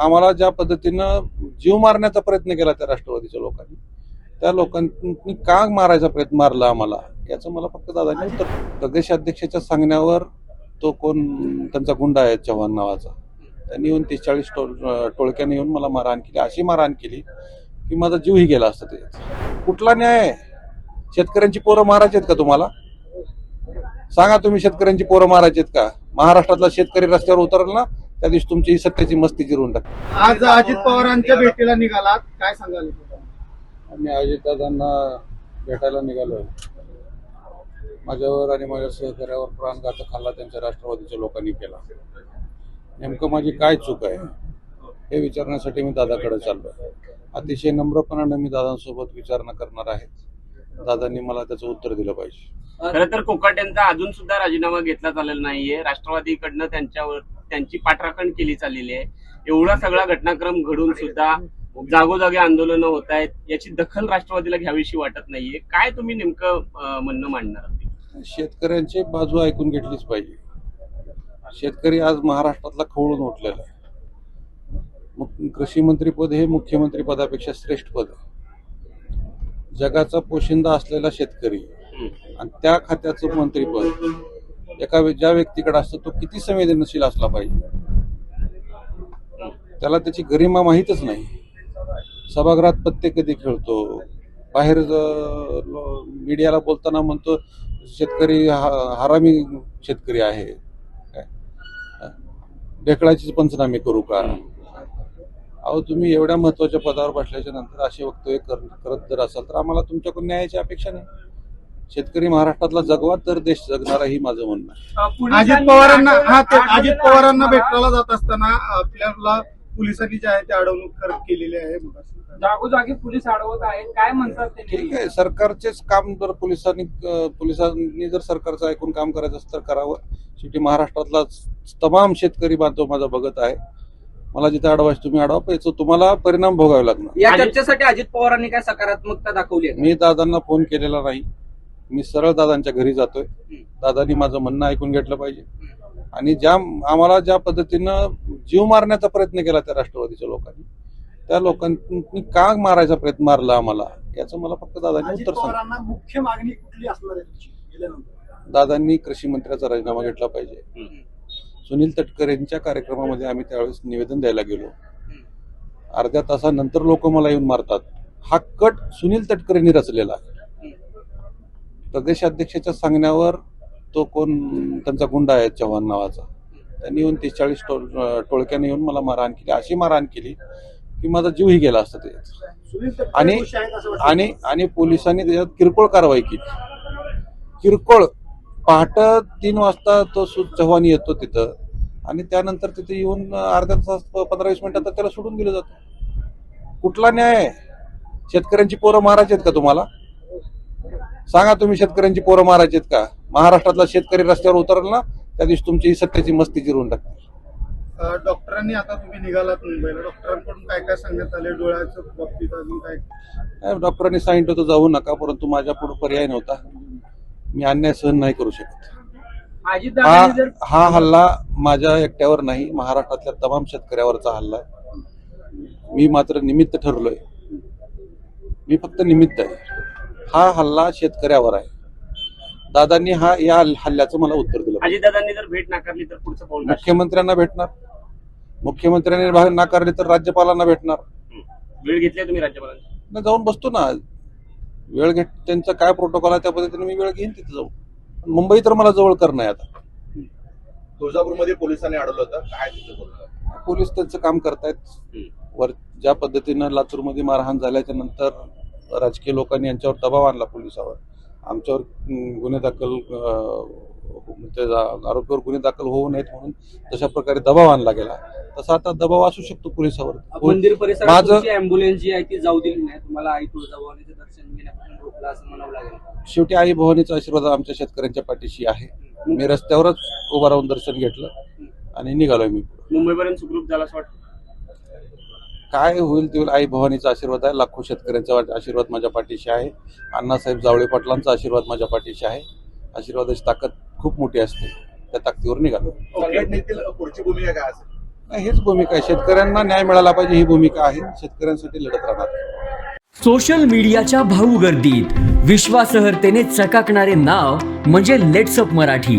आम्हाला ज्या पद्धतीनं जीव मारण्याचा प्रयत्न केला त्या राष्ट्रवादीच्या लोकांनी त्या लोकांनी का मारायचा प्रयत्न मारला आम्हाला? याचं मला फक्त दादानी उत्तर प्रदेशाध्यक्षाच्या सांगण्यावर तो कोण त्यांचा गुंडा आहे चव्हाण नावाचा त्यांनी येऊन तीस चाळीस टोळक्याने येऊन मला मारहाण केली. अशी मारहाण केली की माझा जीवही गेला असता ते कुठला न्याय आहे? शेतकऱ्यांची पोरं मारायची आहेत का तुम्हाला? सांगा तुम्ही शेतकऱ्यांची पोरं मारायची आहेत का? महाराष्ट्रातला शेतकरी रस्त्यावर उतरला ना त्या दिवशी तुमची ही सत्याची मस्ती जिरून टाक आज अजित पवारांच्या भेटीला निघालात. काय सांगाल आम्ही अजितदादांना भेटायला निघालोय. माझ्यावर आणि माझ्या सहकार्यावर प्राणघातक हल्ला त्यांच्या राष्ट्रवादीच्या लोकांनी केला. नेमकं माझी काय चूक आहे हे विचारण्यासाठी मी दादाकडे चाललोय. अतिशय नम्रपणाने मी दादांसोबत विचारणा करणार आहे. दादांनी मला त्याचं उत्तर दिलं पाहिजे. खरं तर कोकाट्यांचा अजून सुद्धा राजीनामा घेतला चाललेला नाहीये. राष्ट्रवादीकडनं त्यांच्यावर त्यांची पाठराखण केली चाललेली आहे. एवढा सगळा घटनाक्रम घडून सुद्धा जागोजागी आंदोलनं होत आहेत. याची दखल राष्ट्रवादीला घ्यावीशी वाटत नाहीये. काय तुम्ही नेमकं म्हणणं मांडणार शेतकऱ्यांची बाजू ऐकून घेतलीच पाहिजे. शेतकरी आज महाराष्ट्रातला खवळून उठलेला आहे. मग कृषी मंत्री पद हे मुख्यमंत्री पदापेक्षा श्रेष्ठ पद आहे. जगाचा पोशिंदा असलेला शेतकरी आणि त्या खात्याचं मंत्रीपद एका व्य- ज्या व्यक्तीकडे असतो तो किती संवेदनशील असला पाहिजे? त्याला त्याची गरिमा माहीतच नाही. सभागृहात पत्ते कधी खेळतो? बाहेर मीडियाला बोलताना म्हणतो शेतकरी हा- हरामी शेतकरी आहे. काय? ढेकळाचीच पंचनामे करू का? अहो तुम्ही एवढ्या महत्त्वाच्या पदावर बसल्याच्या नंतर असे वक्तव्य कर- करत जर असाल तर आम्हाला तुमच्याकडून न्यायाची अपेक्षा नाही. शेतकरी महाराष्ट्रातला जगवा तर देश जगणारा ही माझं म्हणणं आहे. अजित पवारांना हा ते अजित पवारांना भेटायला जात असताना आपल्याला पोलिसांनी जे आहे ते अडवणूक कर- केलेली आहे. जागोजागी पोलीस अडवत आहेत. काय म्हणतात ते ठीक आहे सरकारचेच काम जर पोलिसांनी अं, पोलिसांनी जर सरकारचं ऐकून काम करायचं असतं तर करावं. शेवटी महाराष्ट्रातला तमाम शेतकरी बांधव माझा बघत आहे. मला जिथे अडवायचं तुम्ही अडवा. पण याचा तुम्हाला परिणाम भोगावे लागणार. या चर्चेसाठी अजित पवारांनी काय सकारात्मकता दाखवली आहे मी दादांना फोन केलेला नाही. मी सरळ दादांच्या घरी जातोय. दादांनी माझं म्हणणं ऐकून घेतलं पाहिजे. आणि ज्या आम्हाला ज्या पद्धतीनं जीव मारण्याचा प्रयत्न केला त्या राष्ट्रवादीच्या लोकांनी त्या लोकांनी का मारायचा प्रयत्न मारला आम्हाला? याचं मला फक्त दादांनी उत्तर सांग. मुख्य मागणी कुठली असणार आहे दादांनी कृषी मंत्र्याचा राजीनामा घेतला पाहिजे. सुनील तटकरेंच्या कार्यक्रमामध्ये आम्ही त्यावेळेस निवेदन द्यायला गेलो. अर्ध्या तासानंतर लोक मला येऊन मारतात. हा कट सुनील तटकरेंनी रचलेला आहे. प्रदेशाध्यक्षाच्या सांगण्यावर तो कोण त्यांचा गुंडा आहे चव्हाण नावाचा. त्यांनी येऊन तीस चाळीस टोळ टोळक्याने येऊन मला मारहाण केली. अशी मारहाण केली की माझा जीवही गेला असता ते आणि. आणि आणि पोलिसांनी त्याच्यात किरकोळ कारवाई केली. किरकोळ. पहाट तीन वाजता तो चव्हाण येतो तिथं आणि त्यानंतर तिथे येऊन अर्ध्या तास पंधरा वीस मिनिटात त्याला सोडून दिलं जातं. कुठला न्याय आहे? शेतकऱ्यांची पोरं मारायची आहेत का तुम्हाला? सांगा तुम्ही शेतकऱ्यांची पोरं मारायची आहेत का? महाराष्ट्रातला शेतकरी रस्त्यावर उतरला ना त्या दिवशी तुमची ही सत्याची मस्ती जिरून टाकते. डॉक्टरांनी आता तुम्ही निघालात मुंबईला. डॉक्टरांकडून काय काय सांगण्यात आले? डोळ्याच्या बाबतीत अजून काय? डॉक्टरांनी सांगितलं होतं जाऊ नका परंतु माझ्या पुढे पर्याय नव्हता. मी अन्याय सहन नाही करू शकत. हा जर हा हल्ला माझ्या एकट्यावर नाही महाराष्ट्रातल्या तमाम शेतकऱ्यावरचा हल्ला आहे. मी मात्र निमित्त ठरलोय. मी फक्त निमित्त आहे. हा हल्ला शेतकऱ्यावर आहे. दादांनी हा या हल्ल्याचं मला उत्तर दिलं. अजितदादांनी जर भेट नाकारली तर पुढचं पाऊल काय? मुख्यमंत्र्यांना भेटणार. मुख्यमंत्र्यांनी भाग नाकारले तर राज्यपालांना भेटणार. वेळ घेतली तुम्ही राज्यपालांची? न जाऊन बसतो ना. वेळ घेत त्यांचा काय प्रोटोकॉल आहे त्या पद्धतीने मी वेळ घेईन तिथे जाऊन. मुंबई तर मला जवळ करणं आहे आता. तुळजापूरमध्ये पोलिसांनी अडवलं होतं. काय तिथं बोललं पोलीस त्यांचं काम करतायत. वर ज्या पद्धतीनं लातूरमध्ये मारहाण झाल्याच्यानंतर राजकीय लोकांनी यांच्यावर दबाव आणला पोलिसावर. आमच्यावर गुन्हे दाखल त्या आरोपीवर गुन्हे दाखल होऊ नयेत म्हणून तशा प्रकारे दबाव आणला गेला. तसा आता दबाव असू शकतो पोलिसावर. मंदिर परिसरात अँब्युलन्स जी आहे ती जाऊ दिली नाही. तुम्हाला आई तुळजाभवानीचं दर्शन घेण्यापासून रोखलं असं म्हणावं लागेल. शेवटी आई भवानीचा आशीर्वाद आमच्या शेतकऱ्यांच्या पाठीशी आहे. मी रस्त्यावरच उभा राहून दर्शन घेतलं आणि निघालोय मी मुंबईपर्यंत सुखरूप झाला असं वाटतं? काय होईल ते होईल. आई भवानीचा आशीर्वाद आहे. लाखो शेतकऱ्यांचा आशीर्वाद माझ्या पाठीशी आहे. अण्णासाहेब जावळे पाटलांचा आशीर्वाद माझ्या पाठीशी आहे. आशीर्वादाची ताकद खूप मोठी असते. त्या ताकदीवर निघालो. पुढची भूमिका काय असेल? हेच भूमिका आहे. शेतकऱ्यांना न्याय मिळाला पाहिजे ही भूमिका आहे. शेतकऱ्यांसाठी लढत राहणार. सोशल मीडियाच्या भाऊ गर्दीत. विश्वासार्हतेने चकाकणारे नाव म्हणजे लेट्सअप मराठी.